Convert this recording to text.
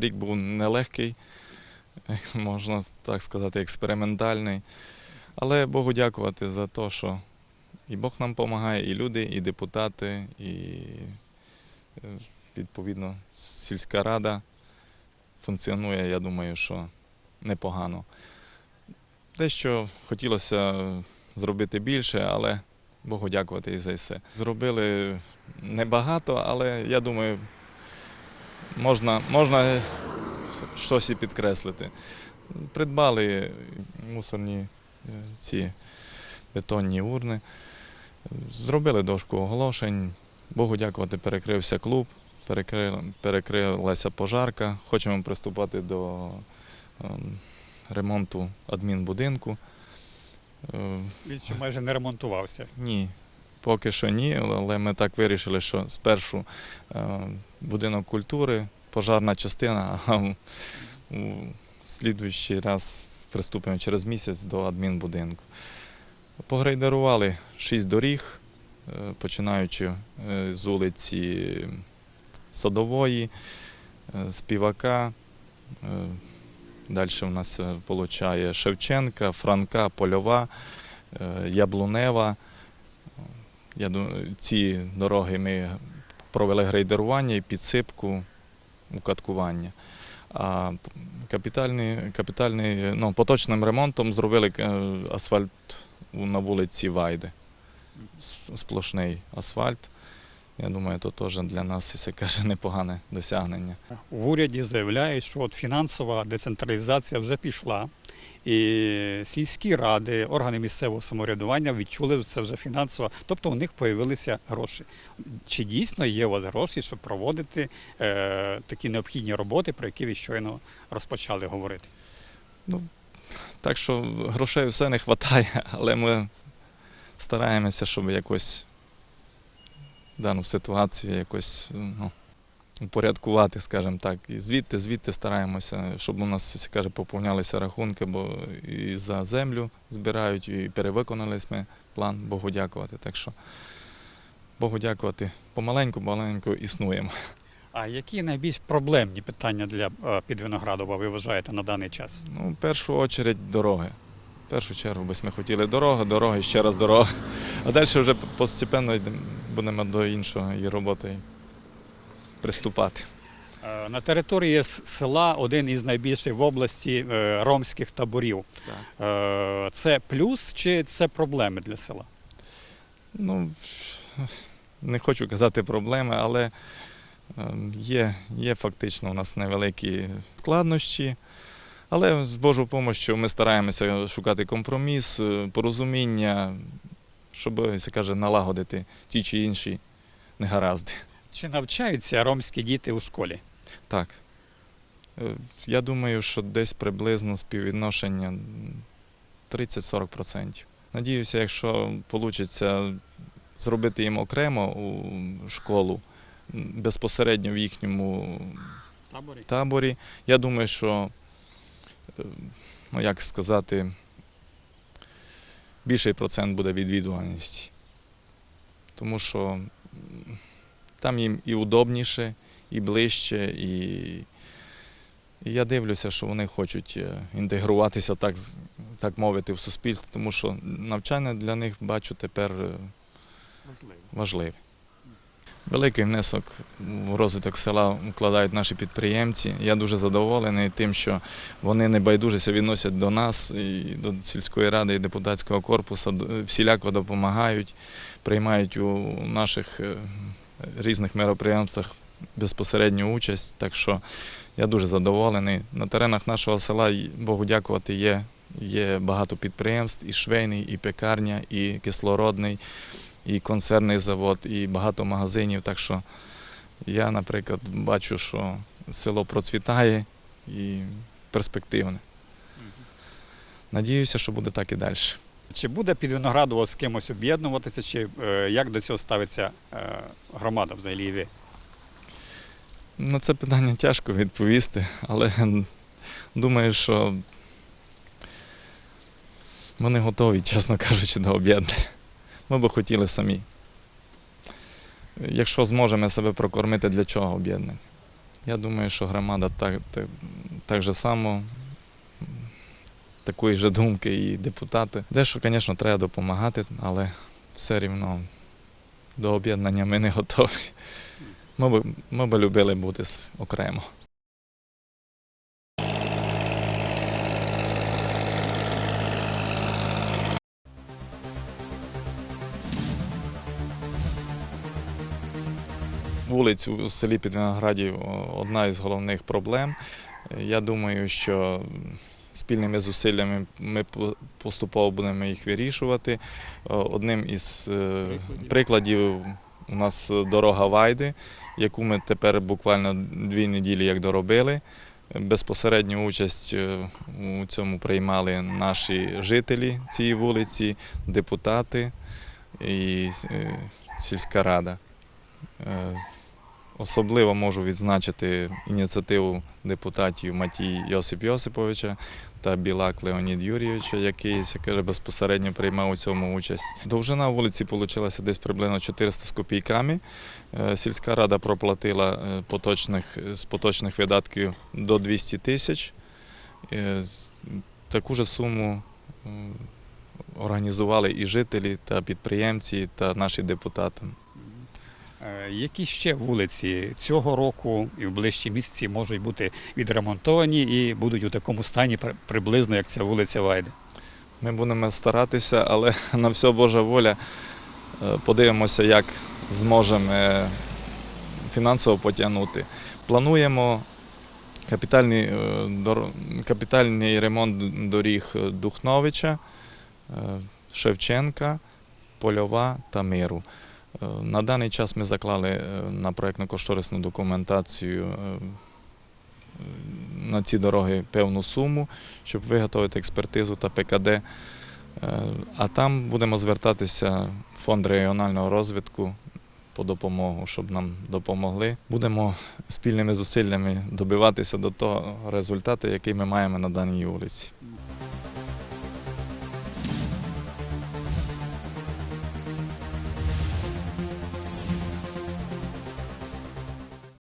Рік був нелегкий, можна так сказати, експериментальний. Але Богу дякувати за те, що і Бог нам допомагає, і люди, і депутати, і е, відповідно сільська рада функціонує, я думаю, що непогано. Дещо хотілося зробити більше, але Богу дякувати і за все. Зробили небагато, але я думаю, можна, можна щось і підкреслити. Придбали мусорні е, ці бетонні урни, зробили дошку оголошень. Богу дякувати, перекрився клуб, перекрила, перекрилася пожарка. Хочемо приступати до ем, ремонту адмінбудинку. Е, Він ще майже не ремонтувався. ні, поки що ні, але ми так вирішили, що спершу е, будинок культури, пожарна частина, а в- слідуючий раз приступимо через місяць до адмінбудинку. Погрейдерували шість доріг, е, починаючи е, з вулиці Садової, Співака. Далі в нас виходить Шевченка, Франка, Польова, Яблунева. Я думаю, ці дороги ми провели грейдерування і підсипку, укаткування. А капітальний, капітальний, ну, поточним ремонтом зробили е, асфальт на вулиці Вайди. Сплошний асфальт. Я думаю, це теж для нас, каже, непогане досягнення. В уряді заявляють, що от фінансова децентралізація вже пішла. І сільські ради, органи місцевого самоврядування відчули це вже фінансово, тобто у них з'явилися гроші. Чи дійсно є у вас гроші, щоб проводити е, такі необхідні роботи, про які ви щойно розпочали говорити? Ну Так що грошей все не вистачає, але ми стараємося, щоб якось дану ситуацію якось ну, упорядкувати, скажімо так. І звідти, звідти стараємося, щоб у нас, як каже, поповнялися рахунки, бо і за землю збирають, і перевиконали ми план, Богу дякувати. Так що Богу дякувати, помаленьку, помаленьку існуємо. А які найбільш проблемні питання для е, Підвиноградова ви вважаєте на даний час? Ну, в першу чергу дороги. В першу чергу би ми хотіли дороги, дороги, ще раз дороги. А далі вже постепенно йдемо- будемо до іншої роботи приступати. Е, На території села один із найбільших в області е, ромських таборів. Е, Це плюс чи це проблеми для села? Ну, не хочу казати проблеми, але є, є фактично у нас невеликі складнощі. Але з Божою допомогою ми стараємося шукати компроміс, порозуміння, щоб, як каже, налагодити ті чи інші негаразди. Чи навчаються ромські діти у школі? Так. Е, Я думаю, що десь приблизно співвідношення 30-40%. Надіюся, якщо вийде зробити їм окремо у школу, безпосередньо в їхньому Таборі? таборі, я думаю, що, е, ну як сказати, більший процент буде відвідуваності. Тому що там їм і удобніше, і ближче, і, і я дивлюся, що вони хочуть е, інтегруватися, так, так мовити, в суспільство, тому що навчання для них бачу тепер е, важливе. Великий внесок в розвиток села вкладають наші підприємці. Я дуже задоволений тим, що вони небайдужися відносять до нас, і до сільської ради, і депутатського корпусу, всіляко допомагають, приймають у наших е, різних мероприємствах безпосередню участь. Так що я дуже задоволений. На теренах нашого села, Богу дякувати, є, є багато підприємств, і швейний, і пекарня, і кислородний і консервний завод, і багато магазинів. Так що я, наприклад, бачу, що село процвітає і перспективне. Надіюся, що буде так і далі. Чи буде Підвиноградово з кимось об'єднуватися, чи е, як до цього ставиться е, громада взагалі ви? На це питання тяжко відповісти, але думаю, що вони готові, чесно кажучи, до об'єднання. Ми би хотіли самі. Якщо зможемо себе прокормити, для чого об'єднання? Я думаю, що громада так, так, так же само такої ж думки і депутати. Дещо, звісно, треба допомагати, але все рівно до об'єднання ми не готові. Ми б, ми б любили бути окремо. Вулицю у селі Підвиноградів о, одна із головних проблем. Я думаю, що спільними зусиллями ми поступово будемо їх вирішувати. Одним із е, прикладів у нас дорога Вайди, яку ми тепер буквально дві неділі як доробили. Безпосередню участь е, у цьому приймали наші жителі цієї вулиці, депутати і е, сільська рада. Особливо можу відзначити ініціативу депутатів Матій Йосип Йосиповича та Білак Леонід Юрійовича, який безпосередньо приймав у цьому участь. Довжина вулиці вийшла десь приблизно 400 з копійками. Е, Сільська рада проплатила е, поточних, з поточних видатків до 200 тисяч. Е, Таку ж суму організували і жителі, та підприємці, та наші депутати. Е, Які ще вулиці цього року і в ближчі місяці можуть бути відремонтовані і будуть у такому стані приблизно, як ця вулиця Вайди? Ми будемо старатися, але на все Божа воля. Е, Подивимося, як зможемо е, фінансово потягнути. Плануємо капітальний, капітальний ремонт доріг Духновича, Шевченка, Польова та Миру. Е, На даний час ми заклали е, на проєктно-кошторисну документацію е, на ці дороги певну суму, щоб виготовити експертизу та ПКД. А там будемо звертатися в фонд регіонального розвитку по допомогу, щоб нам допомогли. Будемо спільними зусиллями добиватися до того результату, який ми маємо на даній вулиці.